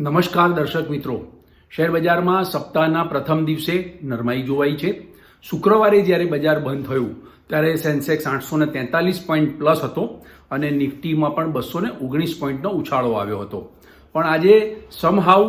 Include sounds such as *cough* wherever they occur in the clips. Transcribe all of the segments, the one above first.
નમસ્કાર દર્શક મિત્રો. શેર બજારમાં સપ્તાહના પ્રથમ દિવસે નરમાઈ જોવાઈ છે. શુક્રવારે જ્યારે બજાર બંધ થયું, ત્યારે સેન્સેક્સ આઠસો ને તેતાલીસ પોઈન્ટ પ્લસ હતો અને નિફ્ટીમાં પણ બસો ને ઓગણીસ પોઈન્ટનો ઉછાળો આવ્યો હતો. પણ આજે સમહાઉ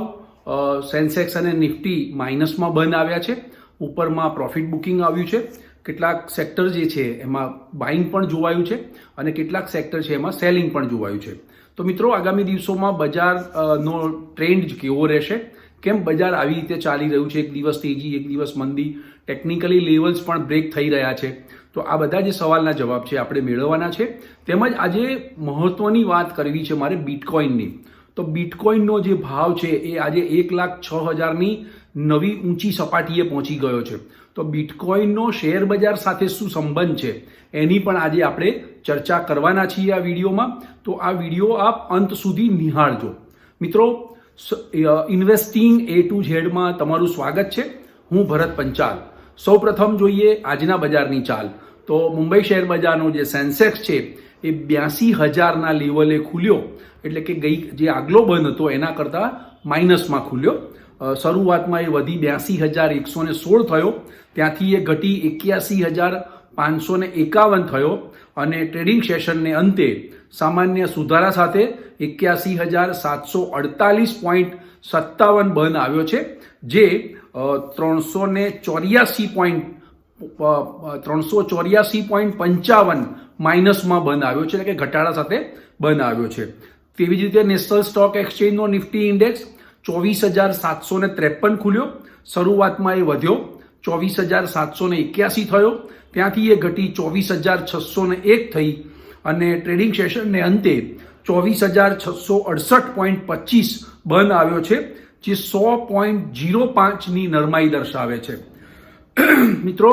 સેન્સેક્સ અને નિફ્ટી માઇનસમાં બંધ આવ્યા છે. ઉપરમાં પ્રોફિટ બુકિંગ આવ્યું છે. કેટલાક સેક્ટર જે છે, એમાં બાઇંગ પણ જોવાયું છે અને કેટલાક સેક્ટર છે, એમાં સેલિંગ પણ જોવાયું છે. તો મિત્રો, આગામી દિવસોમાં બજારનો ટ્રેન્ડ કેવો રહેશે? કેમ બજાર આવી રીતે ચાલી રહ્યું છે? એક દિવસ તેજી, એક દિવસ મંદી. ટેકનિકલી લેવલ્સ પણ બ્રેક થઈ રહ્યા છે. તો આ બધા જે સવાલના જવાબ છે, આપણે મેળવવાના છે. તેમજ આજે મહત્વની વાત કરવી છે મારે બિટકોઇનની તો બિટકોઇનનો જે ભાવ છે, એ આજે એક લાખ છ હજારની નવી ઊંચી સપાટીએ પહોંચી ગયો છે. તો બિટકોઇનનો શેર બજાર સાથે શું સંબંધ છે? એની પણ આજે આપણે ચર્ચા કરવાના છીએ આ વિડીયોમાં, તો આ વીડિયો આપ અંત સુધી નિહાળજો. મિત્રો ઇન્વેસ્ટિંગ એ ટુ ઝેડમાં તમારું સ્વાગત છે. હું ભરત પંચાલ. સૌપ્રથમ જોઈએ આજના બજારની ચાલ. તો મુંબઈ શેર બજારનો જે સેન્સેક્સ છે, એ બ્યાસી હજારના લેવલે ખુલ્યો. એટલે કે ગઈ, જે આગલો બંધ હતો, એના કરતાં માઇનસમાં ખુલ્યો. શરૂઆતમાં એ વધી બ્યાસી હજાર એકસો ને સોળ થયો. ત્યાંથી એ ઘટી એક્યાસી હજાર પાંચસો ને એકાવન થયો. અને ટ્રેડિંગ સેશનને અંતે સામાન્ય સુધારા સાથે એક્યાસી હજાર સાતસો અડતાલીસ પોઈન્ટ સત્તાવન બંધ આવ્યો છે, જે ત્રણસો ને ચોર્યાસી પોઈન્ટ ત્રણસો ચોર્યાસી પોઈન્ટ પંચાવન માઇનસમાં બંધ આવ્યો છે, એટલે કે ઘટાડા સાથે બંધ આવ્યો છે. તેવી જ રીતે નેશનલ સ્ટોક એક્સચેન્જનો નિફ્ટી ઇન્ડેક્સ ચોવીસ હજાર સાતસો ત્રેપન ખુલ્યો, શરૂઆતમાં એ વધ્યો ચોવીસ હજાર સાતસો એક્યાસી થયો. ત્યાંથી એ ઘટી ચોવીસ હજાર છસો ને એક થઈ અને ટ્રેડિંગ સેશનને અંતે ચોવીસ હજાર છસો અડસઠ પોઈન્ટ પચીસ બંધ આવ્યો છે, જે સો પોઈન્ટ જીરો પાંચની નરમાઈ દર્શાવે છે. *clears throat* મિત્રો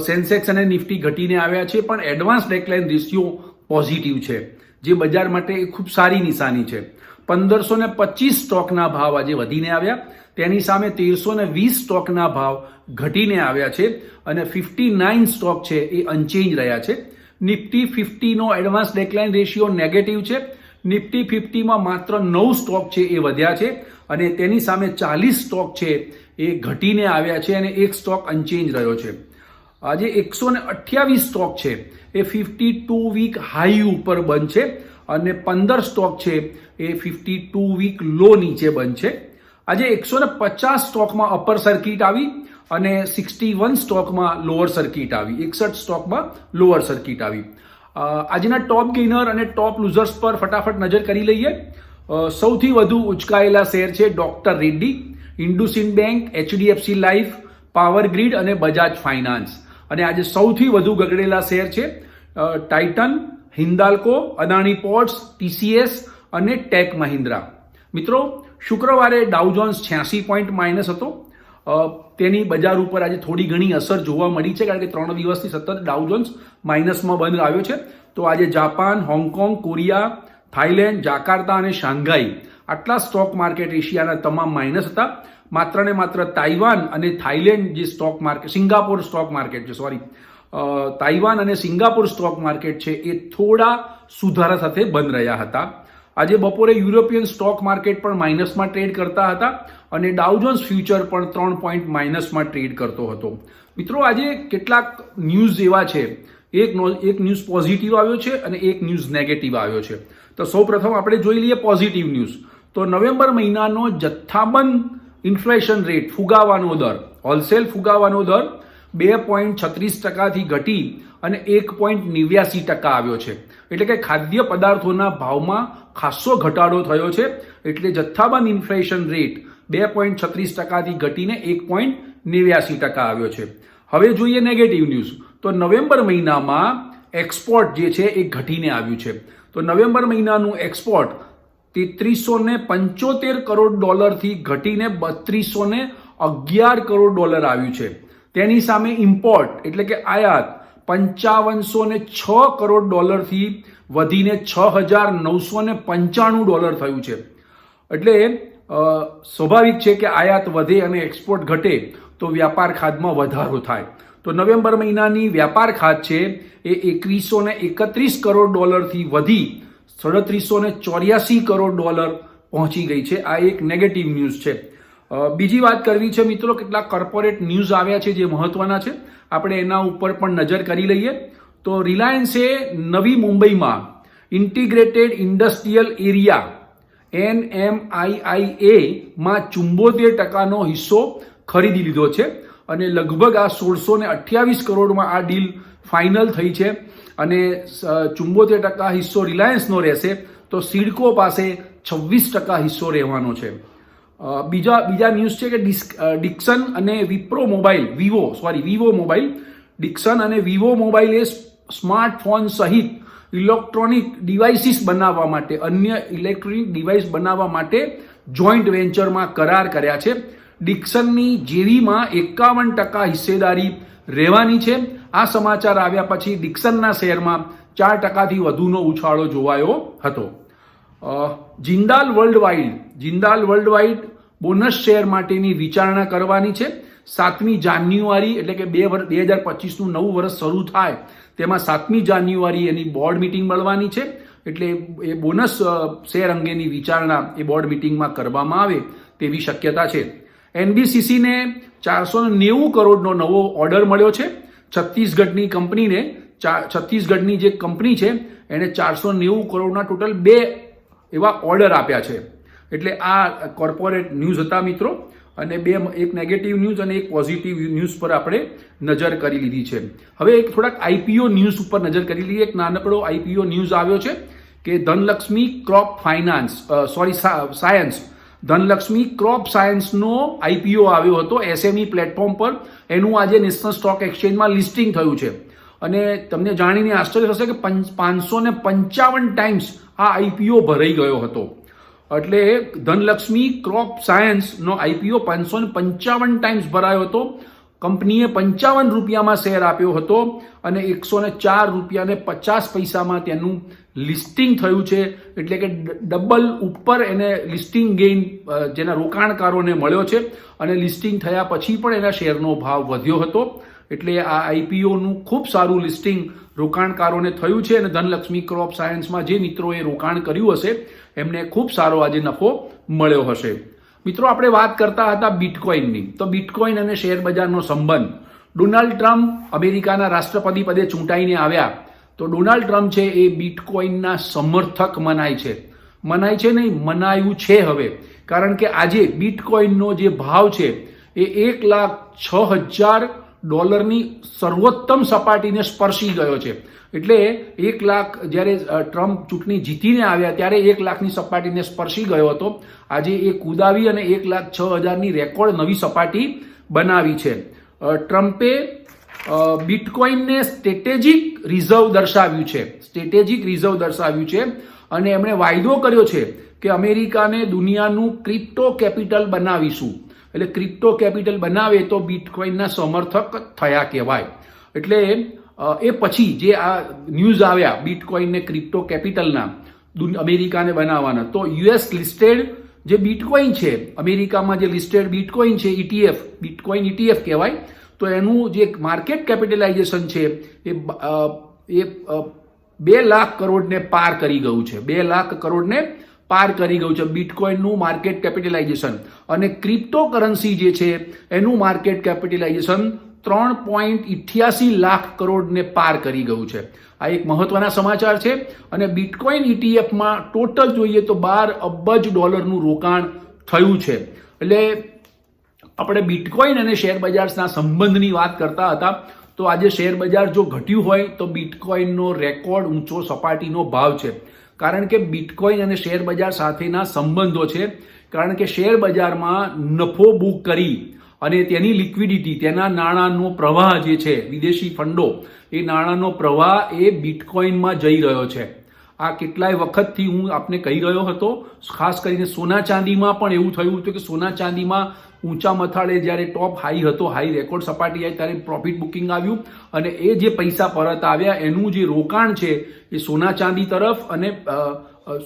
સેન્સેક્સ અને નિફ્ટી ઘટીને આવ્યા છે, પણ એડવાન્સ ડેકલાઇન રેશિયો પોઝિટિવ છે, જે બજાર માટે ખૂબ સારી નિશાની છે. પંદરસો ને પચીસ સ્ટોકના ભાવ આજે વધીને આવ્યા. તેની સામે તેરસો ને વીસ સ્ટોકના ભાવ ઘટીને આવ્યા છે અને ફિફ્ટી નાઇન સ્ટોક છે એ અનચેન્જ રહ્યા છે. નિફ્ટી ફિફ્ટીનો એડવાન્સ ડેકલાઇન રેશિયો નેગેટિવ છે. નિફ્ટી ફિફ્ટીમાં માત્ર નવ સ્ટોક છે એ વધ્યા છે અને તેની સામે ચાલીસ સ્ટોક છે એ ઘટીને આવ્યા છે અને એક સ્ટોક અનચેન્જ રહ્યો છે. આજે એકસો ને અઠ્યાવીસ સ્ટોક છે એ ફિફ્ટી ટુ વીક હાઈ ઉપર બંધ છે. અને પંદર સ્ટોક છે, એ ફિફ્ટી ટુ વીક લો નીચે છે આજે એકસો ને પચાસ સ્ટોકમાં અપર સર્કિટ આવી અને સિક્સટી વન સ્ટોકમાં લોઅર સર્કિટ આવી. એકસઠ સ્ટોકમાં લોઅર સર્કિટ આવી. આજના ટોપ ગેઇનર અને ટોપ લૂઝર્સ પર ફટાફટ નજર કરી લઈએ. સૌથી વધુ ઉચકાયેલા શેર છે doctor Reddy, IndusInd bank, HDFC life power grid અને બજાજ ફાઇનાન્સ. અને આજે સૌથી વધુ ગગડેલા શેર છે Titan Hindalco Adani ports, TCS અને ટેક મહિન્દ્રા. મિત્રો, શુક્રવારે ડાઉજોન્સ છ્યાસી પોઈન્ટ માઇનસ હતો. તેની બજાર ઉપર આજે થોડી ઘણી અસર જોવા મળી છે, કારણ કે ત્રણ દિવસથી સતત ડાઉજોન્સ માઇનસમાં બંધ આવ્યો છે. તો આજે Japan, Hong Kong, Korea, Thailand, Jakarta અને શાંઘાઈ આટલા સ્ટોક માર્કેટ એશિયાના તમામ માઇનસ હતા. માત્ર ને માત્ર તાઇવાન અને થાઇલેન્ડ જે stock market Singapore stock market છે સોરી તાઇવાન અને સિંગાપોર સ્ટોક માર્કેટ છે એ થોડા સુધારા સાથે બંધ રહ્યા હતા. આજે બપોરે યુરોપિયન સ્ટોક માર્કેટ પણ માઇનસમાં ટ્રેડ કરતા હતા અને ડાઉજોન્સ ફ્યુચર પણ ત્રણ પોઈન્ટ માઇનસમાં ટ્રેડ કરતો હતો. મિત્રો, આજે કેટલાક ન્યૂઝ એવા છે. એક એક ન્યૂઝ પોઝિટિવ આવ્યો છે અને એક ન્યૂઝ નેગેટિવ આવ્યો છે. તો સૌપ્રથમ આપણે જોઈ લઈએ પોઝિટિવ ન્યૂઝ. તો નવેમ્બર મહિનાનો જથ્થાબંધ ઇન્ફ્લેશન રેટ ફુગાવાનો દર, હોલસેલ ફુગાવાનો દર બે પોઈન્ટ છત્રીસ ટકાથી ઘટી અને એક પોઈન્ટ નેવ્યાસી ટકા આવ્યો છે. એટલે કે ખાદ્ય પદાર્થોના ભાવમાં ખાસો ઘટાડો થયો છે. એટલે જથ્થાબંધ ઇન્ફ્લેશન રેટ બે પોઈન્ટ છત્રીસ ટકાથી ઘટીને એક પોઈન્ટ નેવ્યાસી ટકા આવ્યો છે. હવે જોઈએ નેગેટિવ ન્યૂઝ તો નવેમ્બર મહિનામાં એક્સપોર્ટ જે છે એ ઘટીને આવ્યું છે. તો નવેમ્બર મહિનાનું એક્સપોર્ટ તેત્રીસો ને પંચોતેર કરોડ ડોલરથી ઘટીને બત્રીસો ને અગિયાર કરોડ ડોલર આવ્યું છે. તેની સામે ઇમ્પોર્ટ એટલે કે આયાત, પંચાવનસો ને છ કરોડ ડોલરથી વધીને છ હજાર નવસો ને પંચાણું ડોલર થયું છે. એટલે સ્વાભાવિક છે કે આયાત વધે અને એક્સપોર્ટ ઘટે, તો વ્યાપાર ખાતમાં વધારો થાય. તો નવેમ્બર મહિનાની વ્યાપાર ખાત છે એ એકવીસો ને એકત્રીસ કરોડ ડોલરથી વધી સડત્રીસો ને ચોર્યાસી કરોડ ડોલર પહોંચી ગઈ છે. આ એક નેગેટિવ ન્યૂઝ છે. બીજી વાત કરવી છે મિત્રો, કેટલાક કોર્પોરેટ ન્યૂઝ આવ્યા છે જે મહત્વના છે. આપણે એના ઉપર પણ નજર કરી લઈએ. તો રિલાયન્સે નવી મુંબઈમાં ઇન્ટિગ્રેટેડ ઇન્ડસ્ટ્રીયલ એરિયા એનએમઆઈઆઈએ માં ચુંબોતેર ટકાનો હિસ્સો ખરીદી લીધો છે અને લગભગ આ સોળસો ને અઠ્યાવીસ કરોડમાં આ ડીલ ફાઇનલ થઈ છે અને ચુંબોતેર ટકા હિસ્સો રિલાયન્સનો રહેશે. તો સિડકો પાસે છવ્વીસ ટકા હિસ્સો રહેવાનો છે. બીજા બીજા ન્યૂઝ છે કે ડિક્સન અને Wipro mobile, Vivo sorry Vivo mobile, Dixon અને વિવો મોબાઈલ એ સ્માર્ટફોન સહિત ઇલેક્ટ્રોનિક ડિવાઇસીસ બનાવવા માટે, અન્ય ઇલેક્ટ્રોનિક ડિવાઇસ બનાવવા માટે જોઈન્ટ વેન્ચરમાં કરાર કર્યા છે. ડિક્સનની જેવીમાં એકાવન ટકા હિસ્સેદારી રહેવાની છે. આ સમાચાર આવ્યા પછી ડિક્સનના શેરમાં ચાર ટકાથી વધુનો ઉછાળો જોવાયો હતો. Jindal world wide Jindal world wide bonus share માટેની વિચારણા કરવાની છે. સાતમી જાન્યુઆરી એટલે કે બે વર્ષ બે હજાર પચીસનું નવું વર્ષ શરૂ થાય, તેમાં સાતમી જાન્યુઆરી એની બોર્ડ મિટિંગ મળવાની છે. એટલે એ બોનસ શેર અંગેની વિચારણા એ બોર્ડ મિટિંગમાં કરવામાં આવે તેવી શક્યતા છે. એનબીસીસીને ચારસો નેવું કરોડનો નવો ઓર્ડર મળ્યો છે. છત્તીસગઢની કંપનીને છત્તીસગઢની જે કંપની છે એણે ચારસો નેવું કરોડના ટોટલ બે એવા ઓર્ડર આપ્યા છે. એટલે આ કોર્પોરેટ ન્યૂઝ હતા મિત્રો, અને બે એક નેગેટિવ ન્યૂઝ અને એક પોઝિટિવ ન્યૂઝ પર આપણે નજર કરી લીધી છે. હવે એક થોડાક આઈપીઓ ન્યૂઝ ઉપર નજર કરી લઈએ. એક નાનકડો આઈપીઓ ન્યૂઝ આવ્યો છે કે Dhanlaxmi crop finance sorry science Dhanlaxmi crop સાયન્સનો IPO આવ્યો હતો એસએમઈ પ્લેટફોર્મ પર. એનું આજે નેશનલ સ્ટોક એક્સચેન્જમાં લિસ્ટિંગ થયું છે. અને તમને જાણીને આશ્ચર્ય થશે કે પાંચસો ને પંચાવન ટાઈમ્સ આ આઈપીઓ ભરાઈ ગયો હતો. એટલે ધનલક્ષ્મી ક્રોપ સાયન્સનો આઈપીઓ પાંચસો ને પંચાવન ટાઈમ્સ ભરાયો હતો. કંપનીએ પંચાવન રૂપિયામાં શેર આપ્યો હતો અને એકસો ને ચાર રૂપિયા ને પચાસ પૈસામાં તેનું લિસ્ટિંગ થયું છે. એટલે કે ડબલ ઉપર એને લિસ્ટિંગ ગેઇન જેના રોકાણકારોને મળ્યો છે. અને લિસ્ટિંગ થયા પછી પણ એના શેરનો ભાવ વધ્યો હતો. એટલે આ આઈપીઓનું ખૂબ સારું લિસ્ટિંગ રોકાણકારોને થયું છે અને ધનલક્ષ્મી ક્રોપ સાયન્સમાં જે મિત્રોએ રોકાણ કર્યું હશે, એમને ખૂબ સારો આજે નફો મળ્યો હશે. મિત્રો, આપણે વાત કરતા હતા બિટકોઇનની. તો બિટકોઇન અને શેર બજારનો સંબંધ. ડોનાલ્ડ ટ્રમ્પ અમેરિકાના રાષ્ટ્રપતિ પદે ચૂંટાઈને આવ્યા. તો ડોનાલ્ડ ટ્રમ્પ છે એ બિટકોઇનના સમર્થક મનાય છે. મનાય છે નહીં, મનાયું છે હવે. કારણ કે આજે બિટકોઇનનો જે ભાવ છે એ એક લાખ છ હજાર ડોલરની સર્વોત્તમ સપાટીને સ્પર્શી ગયો છે. એટલે એક લાખ, જ્યારે ટ્રમ્પ ચૂંટણી જીતીને આવ્યા ત્યારે એક લાખની સપાટીને સ્પર્શી ગયો હતો. આજે એ કુદાવી અને એક લાખ છ હજારની રેકોર્ડ નવી સપાટી બનાવી છે. ટ્રમ્પે બિટકોઇનને સ્ટ્રેટેજિક રિઝર્વ દર્શાવ્યું છે. સ્ટ્રેટેજિક રિઝર્વ દર્શાવ્યું છે. અને એમણે વાયદો કર્યો છે કે અમેરિકાને દુનિયાનું ક્રિપ્ટો કેપિટલ બનાવીશું. એટલે ક્રિપ્ટો કેપિટલ બનાવે તો બિટકોઇનના સમર્થક થયા કહેવાય. એટલે એ પછી જે આ ન્યૂઝ આવ્યા બિટકોઇનને ક્રિપ્ટો કેપિટલના અમેરિકાને બનાવવાના. તો યુએસ લિસ્ટેડ જે બિટકોઇન છે, અમેરિકામાં જે લિસ્ટેડ બિટકોઇન છે ઇટીએફ બિટકોઇન ઇટીએફ કહેવાય, તો એનું જે માર્કેટ કેપિટલાઇઝેશન છે, એ એ બે લાખ કરોડને પાર કરી ગયું છે. બે લાખ કરોડને પાર કરી ગયું છે. બિટકોઇનનું માર્કેટ કેપિટલાઇઝેશન અને ક્રિપ્ટો કરન્સી જે છે, એનું માર્કેટ કેપિટલાઇઝેશન ત્રણ પોઈન્ટ ઇઠ્યાસી લાખ કરોડને પાર કરી ગયું છે. આ એક મહત્વના સમાચાર છે. અને બિટકોઇન ઇટીએફમાં ટોટલ જોઈએ તો બાર અબજ ડોલરનું રોકાણ થયું છે. એટલે આપણે બિટકોઇન અને શેર બજારના સંબંધની વાત કરતા હતા. તો આજે શેર બજાર જો ઘટ્યું હોય તો બિટકોઇનનો રેકોર્ડ ઊંચો સપાટીનો ભાવ છે. કારણ કે બિટકોઇન અને શેર બજાર સાથેના સંબંધો છે. કારણ કે શેર બજારમાં નફો બુક કરી અને તેની લિક્વિડિટી, તેના નાણાંનો પ્રવાહ જે છે, વિદેશી ફંડો, એ નાણાંનો પ્રવાહ એ બિટકોઇનમાં જઈ રહ્યો છે. આ કેટલાય વખતથી હું આપને કહી રહ્યો હતો, ખાસ કરીને સોના ચાંદીમાં પણ એવું થયું હતું કે સોના ચાંદીમાં ઊંચા મથાળે જ્યારે ટોપ હાઈ હતો હાઈ રેકોર્ડ સપાટી આવી ત્યારે પ્રોફિટ બુકિંગ આવ્યું અને એ જે પૈસા પરત આવ્યા, એનું જે રોકાણ છે એ સોના ચાંદી તરફ અને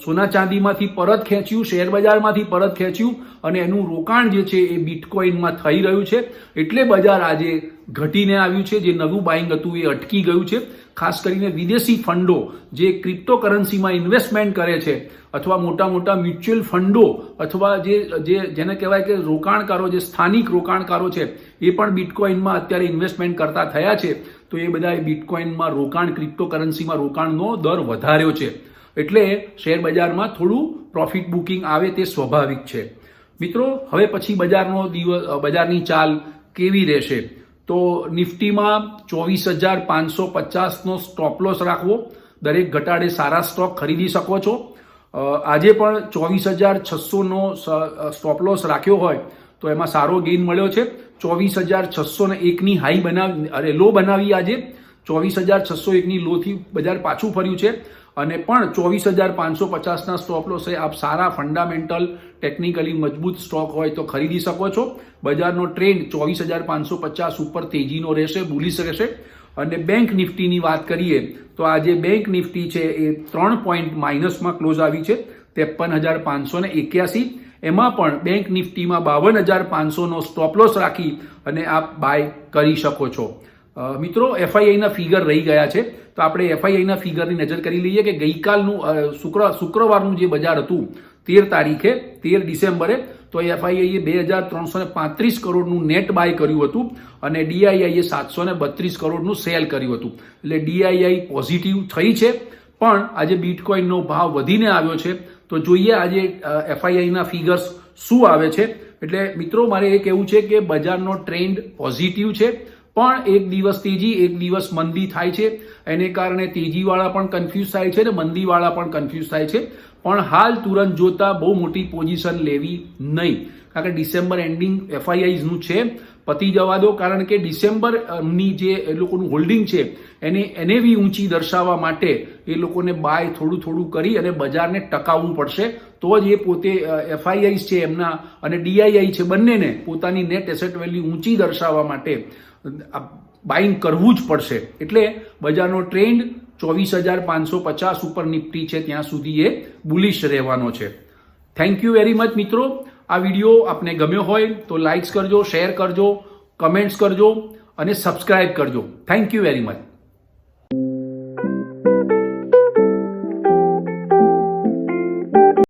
સોના ચાંદીમાંથી પરત ખેંચ્યું, શેર બજારમાંથી પરત ખેંચ્યું અને એનું રોકાણ જે છે એ બિટકોઇનમાં થઈ રહ્યું છે. એટલે બજાર આજે ઘટીને આવ્યું છે. જે નવું બાઇંગ હતું એ અટકી ગયું છે. ખાસ કરીને વિદેશી ફંડો જે ક્રિપ્ટોકરન્સીમાં ઇન્વેસ્ટમેન્ટ કરે છે, અથવા મોટા મોટા મ્યુચ્યુઅલ ફંડો, અથવા જે જે જેને કહેવાય કે રોકાણકારો, જે સ્થાનિક રોકાણકારો છે, એ પણ બિટકોઇનમાં અત્યારે ઇન્વેસ્ટમેન્ટ કરતા થયા છે. તો એ બધા બિટકોઇનમાં રોકાણ ક્રિપ્ટોકરન્સીમાં રોકાણનો દર વધાર્યો છે. એટલે શેર બજારમાં થોડું પ્રોફિટ બુકિંગ આવે તે સ્વાભાવિક છે. મિત્રો, હવે પછી બજારનો દિવસ, બજારની ચાલ કેવી રહેશે? તો નિફ્ટીમાં ચોવીસ હજાર પાંચસો પચાસનો સ્ટોપ લોસ રાખવો. દરેક ઘટાડે સારા સ્ટોક ખરીદી શકો છો. આજે પણ ચોવીસ હજાર છસોનો સ્ટોપ લોસ રાખ્યો હોય તો એમાં સારો ગેઇન મળ્યો છે. ચોવીસ હજાર છસો ને એકની હાઈ બનાવી, અરે લો બનાવી આજે. ચોવીસ હજાર છસો એકની લોથી બજાર પાછું ફર્યું છે. અને પણ ચોવીસ હજાર પાંચસો પચાસના સ્ટોપ લોસે આપ સારા ફંડામેન્ટલ ટેકનિકલી મજબૂત સ્ટોક હોય તો ખરીદી શકો છો. બજારનો ટ્રેન્ડ ચોવીસ હજાર પાંચસો પચાસ ઉપર તેજીનો રહેશે બુલિશ રહેશે. અને બેંક નિફ્ટીની વાત કરીએ, તો આજે બેંક નિફ્ટી છે એ ત્રણ પોઈન્ટ માઇનસમાં ક્લોઝ આવી છે, ત્રેપન હજાર પાંચસો ને એક્યાસી. એમાં પણ બેંક નિફ્ટીમાં બાવન હજાર પાંચસોનો સ્ટોપ લોસ રાખી અને આપ બાય કરી શકો છો. મિત્રો એફઆઈઆઈના ફિગર રહી ગયા છે. તો આપણે એફઆઈઆઈના ફિગરની નજર કરી લઈએ કે ગઈકાલનું શુક્ર, શુક્રવારનું જે બજાર હતું તેર તારીખે, તેર ડિસેમ્બરે, તો એફઆઈઆઈએ બે હજાર ત્રણસો ને પાંત્રીસ કરોડનું નેટ બાય કર્યું હતું અને ડીઆઈઆઈએ સાતસો ને બત્રીસ કરોડનું સેલ કર્યું હતું. એટલે ડીઆઈઆઈ પોઝિટિવ થઈ છે. પણ આજે બિટકોઇનનો ભાવ વધીને આવ્યો છે. તો જોઈએ આજે એફઆઈઆઈના ફિગર્સ શું આવે છે. એટલે મિત્રો, મારે એ કહેવું છે કે બજારનો ટ્રેન્ડ પોઝિટિવ છે. પણ એક દિવસ તેજી, એક દિવસ મંદી થાય છે. એને કારણે તેજીવાળા પણ કન્ફ્યુઝ થાય છે ને મંદીવાળા પણ કન્ફ્યુઝ થાય છે. પણ હાલ તુરંત જોતા બહુ મોટી પોઝિશન લેવી નહીં. કારણ કે ડિસેમ્બર એન્ડિંગ એફઆઈઆઈઝનું છે. પતી જવા દો, કારણ કે ડિસેમ્બરની જે એ લોકોનું હોલ્ડિંગ છે, એને એને બી ઊંચી દર્શાવવા માટે એ લોકોને બાય થોડું થોડું કરી અને બજારને ટકાવવું પડશે. તો જ એ પોતે એફઆઈઆઈ છે એમના અને ડીઆઈઆઈ છે બંનેને પોતાની નેટ એસેટ વેલ્યુ ઊંચી દર્શાવવા માટે બાઇંગ કરવું જ પડશે. એટલે બજારનો ટ્રેન્ડ ચોવીસ હજાર પાંચસો પચાસ ઉપર નિફ્ટી છે, ત્યાં સુધી એ બુલિશ રહેવાનો છે. થેન્ક યુ વેરી મચ મિત્રો. આ વીડિયો આપને ગમ્યો હોય તો લાઇક્સ કરજો શેર કરજો કમેન્ટ્સ કરજો અને સબસ્ક્રાઇબ કરજો. Thank you very much